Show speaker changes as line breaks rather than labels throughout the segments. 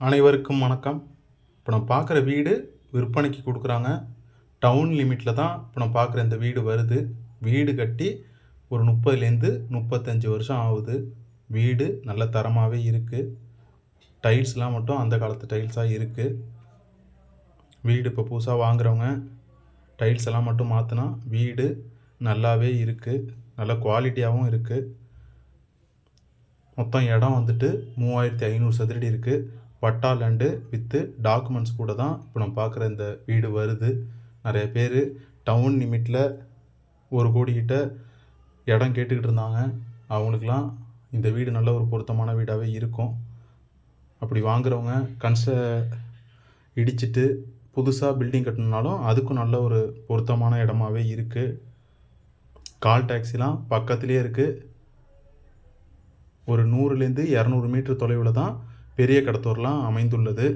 அனைவருக்கும் வணக்கம். இப்போ நம்ம பார்க்குற வீடு விற்பனைக்கு கொடுக்குறாங்க. டவுன் லிமிட்டில் தான் இப்போ நம்ம பார்க்குற இந்த வீடு வருது. வீடு கட்டி ஒரு முப்பதுலேருந்து முப்பத்தஞ்சு வருஷம் ஆகுது. வீடு நல்ல தரமாகவே இருக்குது டைல்ஸ்லாம் மட்டும் அந்த காலத்து டைல்ஸாக இருக்குது வீடு இப்போ புதுசாக வாங்குறவங்க டைல்ஸ் எல்லாம் மட்டும் மாற்றினா வீடு நல்லாவே இருக்குது நல்ல குவாலிட்டியாகவும் இருக்குது மொத்தம் இடம் வந்துட்டு மூவாயிரத்தி ஐநூறு சதுரடி இருக்குது பட்டா லேண்டு வித்து டாக்குமெண்ட்ஸ் கூட தான் இப்போ நம்ம பார்க்குற இந்த வீடு வருது. நிறைய பேர் டவுன் லிமிட்டில் ஒரு கோடிக்கிட்ட இடம் கேட்டுக்கிட்டு இருந்தாங்க. அவங்களுக்கெல்லாம் இந்த வீடு நல்ல ஒரு பொருத்தமான வீடாகவே இருக்கும். அப்படி வாங்குறவங்க கன்ச இடிச்சிட்டு புதுசாக பில்டிங் கட்டணுனாலும் அதுக்கும் நல்ல ஒரு பொருத்தமான இடமாவே இருக்குது கால் டாக்ஸிலாம் பக்கத்துலேயே இருக்குது ஒரு நூறுலேருந்து இரநூறு மீட்டர் தொலைவில் தான் பெரிய கடத்தூர்லாம் அமைந்துள்ளது.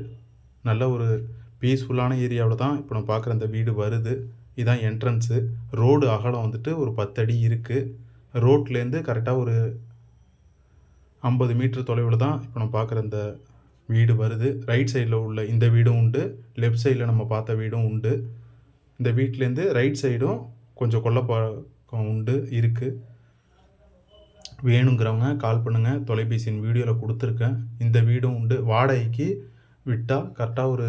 நல்ல ஒரு பீஸ்ஃபுல்லான ஏரியாவில் தான் இப்போ நம்ம பார்க்குற இந்த வீடு வருது. இதுதான் என்ட்ரன்ஸு ரோடு அகலம் வந்துட்டு ஒரு பத்தடி இருக்குது ரோட்லேருந்து கரெக்டாக ஒரு ஐம்பது மீட்டர் தொலைவில் தான் இப்போ நம்ம பார்க்குற இந்த வீடு வருது. ரைட் சைடில் உள்ள இந்த வீடும் உண்டு. லெஃப்ட் சைடில் நம்ம பார்த்த வீடும் உண்டு. இந்த வீட்டிலேருந்து ரைட் சைடும் கொஞ்சம் கொல்லப்பக்கம் உண்டு இருக்குது வேணுங்கிறவங்க கால் பண்ணுங்கள் தொலைபேசியின் வீடியோவில் கொடுத்துருக்கேன். இந்த வீடும் உண்டு. வாடகைக்கு விட்டால் கரெக்டாக ஒரு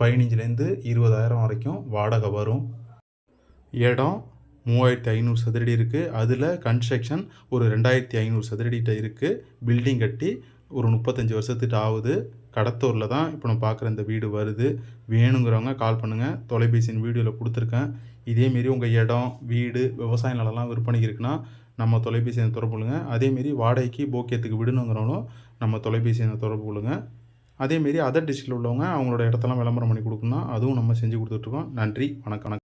பதினஞ்சுலேருந்து இருபதாயிரம் வரைக்கும் வாடகை வரும். இடம் மூவாயிரத்தி ஐநூறு சதுரடி இருக்குது அதில் கன்ஸ்ட்ரக்ஷன் ஒரு ரெண்டாயிரத்தி ஐநூறு சதுரடிகிட்ட இருக்குது பில்டிங் கட்டி ஒரு முப்பத்தஞ்சு வருஷத்துக்கிட்ட ஆகுது. கடத்தூரில் தான் இப்போ நம்ம பார்க்குற இந்த வீடு வருது. வேணுங்கிறவங்க கால் பண்ணுங்கள் தொலைபேசியின் வீடியோவில் கொடுத்துருக்கேன். இதேமாரி உங்கள் இடம் வீடு விவசாய நிலம்லாம் விற்பனைக்கு இருக்குன்னா நம்ம தொலைபேசி எண்ணை தொடர்பு கொள்ளுங்கள் அதேமாரி வாடகைக்கு போக்கியத்துக்கு விடணுங்கிறவங்களும் நம்ம தொலைபேசி எண்ணை தொடர்பு கொள்ளுங்கள் அதேமாரி அதர் டிஸ்ட்ரிக்டில் உள்ளவங்க அவங்களோட இடத்தெல்லாம் விளம்பரம் பண்ணி கொடுக்கணும்னா அதுவும் நம்ம செஞ்சு கொடுத்துட்ருக்கோம் நன்றி. வணக்கம்.